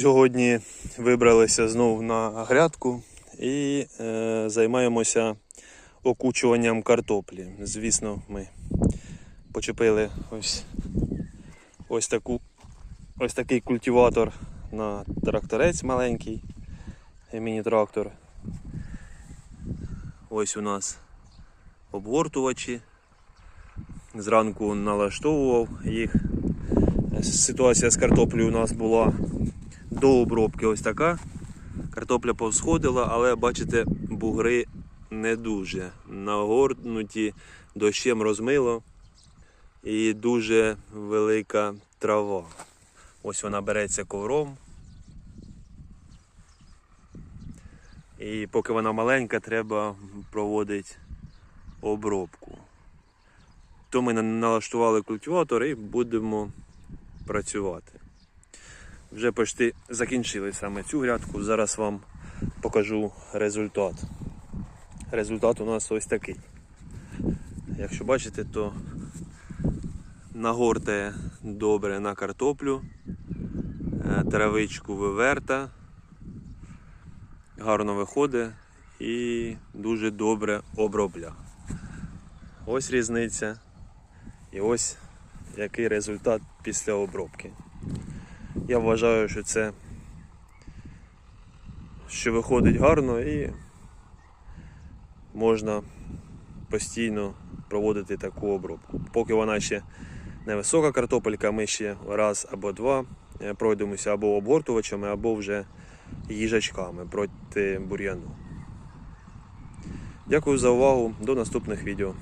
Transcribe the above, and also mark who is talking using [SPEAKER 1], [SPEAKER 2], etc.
[SPEAKER 1] Сьогодні вибралися знову на грядку і е, займаємося окучуванням картоплі. Звісно, ми почепили ось, ось, таку, ось такий культиватор на тракторець маленький, міні-трактор. Ось у нас обгортувачі. Зранку налаштовував їх. Ситуація з картоплею у нас була до обробки ось така. Картопля повсходила, але бачите, бугри не дуже. Нагорнуті, дощем розмило і дуже велика трава. Ось вона береться ковром. І поки вона маленька, треба проводити обробку. То ми налаштували культиватор і будемо працювати. Вже почти закінчили саме цю грядку. Зараз вам покажу результат. Результат у нас ось такий. Якщо бачите, то нагортає добре на картоплю, е, травичку виверта, гарно виходить і дуже добре обробля. Ось різниця. І ось який результат після обробки. Я вважаю, що це що виходить гарно і можна постійно проводити таку обробку. Поки вона ще невисока картопелька, ми ще раз або два е, пройдемося або обгортувачами, або вже їжачками проти бур'яну. Дякую за увагу. До наступних відео.